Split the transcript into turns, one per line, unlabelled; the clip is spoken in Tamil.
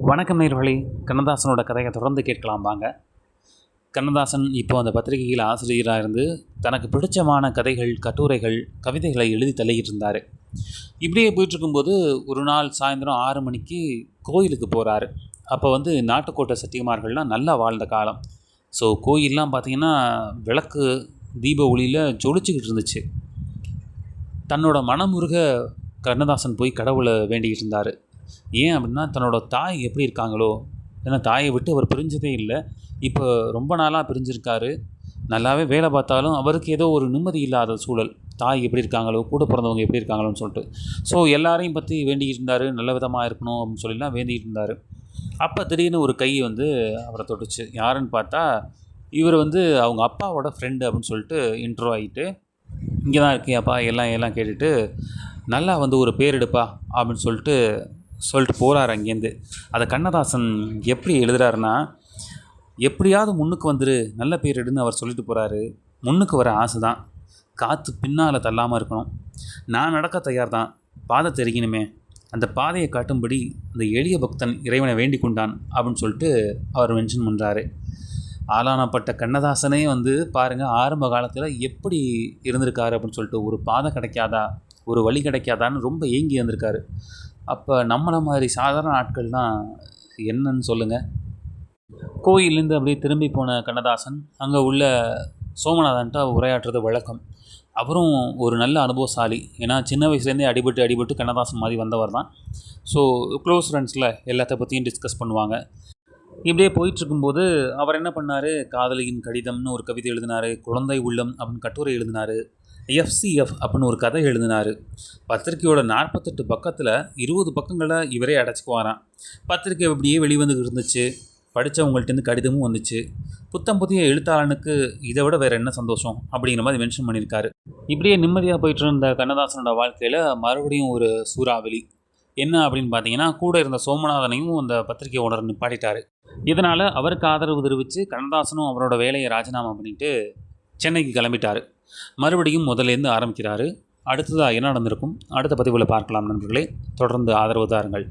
வணக்கம் நேர்வழி கண்ணதாசனோட கதையை தொடர்ந்து கேட்கலாம் வாங்க. கண்ணதாசன் இப்போ அந்த பத்திரிகையில் ஆசிரியராக இருந்து தனக்கு பிடிச்சமான கதைகள் கட்டுரைகள் கவிதைகளை எழுதி தள்ளிக்கிட்டு இருந்தார் இப்படியே போயிட்டுருக்கும்போது ஒரு நாள் சாயந்தரம் ஆறு மணிக்கு கோயிலுக்கு போகிறாரு அப்போ வந்து நாட்டுக்கோட்டை சத்தியமார்கள்லாம் நல்லா வாழ்ந்த காலம். ஸோ கோயிலெலாம் பார்த்திங்கன்னா விளக்கு தீப ஒளியில் ஜொலிச்சுக்கிட்டு இருந்துச்சு. தன்னோட மனமுருக கண்ணதாசன் போய் கடவுளை வேண்டிக்கிட்டு இருந்தார் ஏன் அப்படின்னா தன்னோட தாய் எப்படி இருக்காங்களோ ஏன்னா தாயை விட்டு அவர் பிரிஞ்சதே இல்லை. இப்போ ரொம்ப நாளாக பிரிஞ்சிருக்காரு. நல்லாவே வேலை பார்த்தாலும் அவருக்கு ஏதோ ஒரு நிம்மதி இல்லாத சூழல். தாய் எப்படி இருக்காங்களோ கூட பிறந்தவங்க எப்படி இருக்காங்களோன்னு சொல்லிட்டு. ஸோ எல்லாரையும் பற்றி வேண்டிக்கிட்டு இருந்தார். நல்ல விதமாக இருக்கணும் அப்படின்னு சொல்லிலாம் வேண்டிகிட்டு இருந்தார். அப்போ திடீர்னு ஒரு கை வந்து அவரை தொட்டுச்சு. யாருன்னு பார்த்தா இவர் வந்து அவங்க அப்பாவோட ஃப்ரெண்டு அப்படின்னு சொல்லிட்டு இன்ட்ரோ ஆகிட்டு இங்கே தான் இருக்கியாப்பா எல்லாம் எல்லாம் கேட்டுட்டு நல்லா வந்து ஒரு பேர் எடுப்பா அப்படின்னு சொல்லிட்டு சொல்லிட்டு போகிறார் அங்கேருந்து அதை கண்ணதாசன் எப்படி எழுதுறாருன்னா எப்படியாவது முன்னுக்கு வந்துரு நல்ல பேர் எடுன்னு அவர் சொல்லிட்டு போகிறாரு முன்னுக்கு வர ஆசை தான் காற்று பின்னால் தள்ளாமல் இருக்கணும். நான் நடக்க தயார் தான் பாதை தெரிக்கணுமே அந்த பாதையை காட்டும்படி அந்த எளிய பக்தன் இறைவனை வேண்டிக் கொண்டான் அப்படின்னு சொல்லிட்டு அவர் மென்ஷன் பண்ணுறாரு ஆளானப்பட்ட கண்ணதாசனே வந்து பாருங்கள் ஆரம்ப காலத்தில் எப்படி இருந்திருக்காரு? அப்படின்னு சொல்லிட்டு ஒரு பாதை கிடைக்காதா? ஒரு வழி கிடைக்காதான்னு ரொம்ப ஏங்கி இருந்திருக்காரு அப்போ நம்மளை மாதிரி சாதாரண ஆட்கள் தான் என்னன்னு சொல்லுங்கள் கோயிலேருந்து அப்படியே திரும்பி போன கண்ணதாசன் அங்கே உள்ள சோமநாதன்ட்ட உரையாற்றுறது வழக்கம். அவரும் ஒரு நல்ல அனுபவசாலி. ஏன்னா சின்ன வயசுலேருந்தே அடிபட்டு அடிபட்டு கண்ணதாசன் மாதிரி வந்தவர் தான். ஸோ க்ளோஸ் ஃப்ரெண்ட்ஸில் எல்லாத்த பற்றியும் டிஸ்கஸ் பண்ணுவாங்க. இப்படியே போயிட்டுருக்கும்போது அவர் என்ன பண்ணார்? காதலியின் கடிதம்னு ஒரு கவிதை எழுதினார். குழந்தை உள்ளம் அப்படின்னு கட்டுரை எழுதினார். எஃப்சிஎஃப் அப்படின்னு ஒரு கதை எழுதினார். பத்திரிக்கையோட நாற்பத்தெட்டு பக்கத்தில் இருபது பக்கங்களை இவரே அடைச்சிக்குவாராம். பத்திரிக்கை இப்படியே வெளிவந்து இருந்துச்சு. படித்தவங்கள்ட்டேருந்து கடிதமும் வந்துச்சு. புத்தம் புதிய எழுத்தாளனுக்கு இதை விட வேறு என்ன சந்தோஷம் அப்படிங்கிற மாதிரி மென்ஷன் பண்ணியிருக்காரு. இப்படியே நிம்மதியாக போயிட்டு இருந்த கண்ணதாசனோட வாழ்க்கையில் மறுபடியும் ஒரு சூறாவளி. என்ன அப்படின்னு பார்த்தீங்கன்னா கூட இருந்த சோமநாதனையும் அந்த பத்திரிகை ஓனர் நிப்பாட்டிட்டாரு. இதனால் அவருக்கு ஆதரவு தெரிவித்து கண்ணதாசனும் அவரோட வேலையை ராஜினாமா பண்ணிட்டு சென்னைக்கு கிளம்பிட்டார். மறுபடியும் முதலேருந்து ஆரம்பிக்கிறாரு. அடுத்ததாக என்ன நடந்திருக்கும்? அடுத்த பதிவில் பார்க்கலாம் நண்பர்களே. தொடர்ந்து ஆதரவு தாருங்கள்.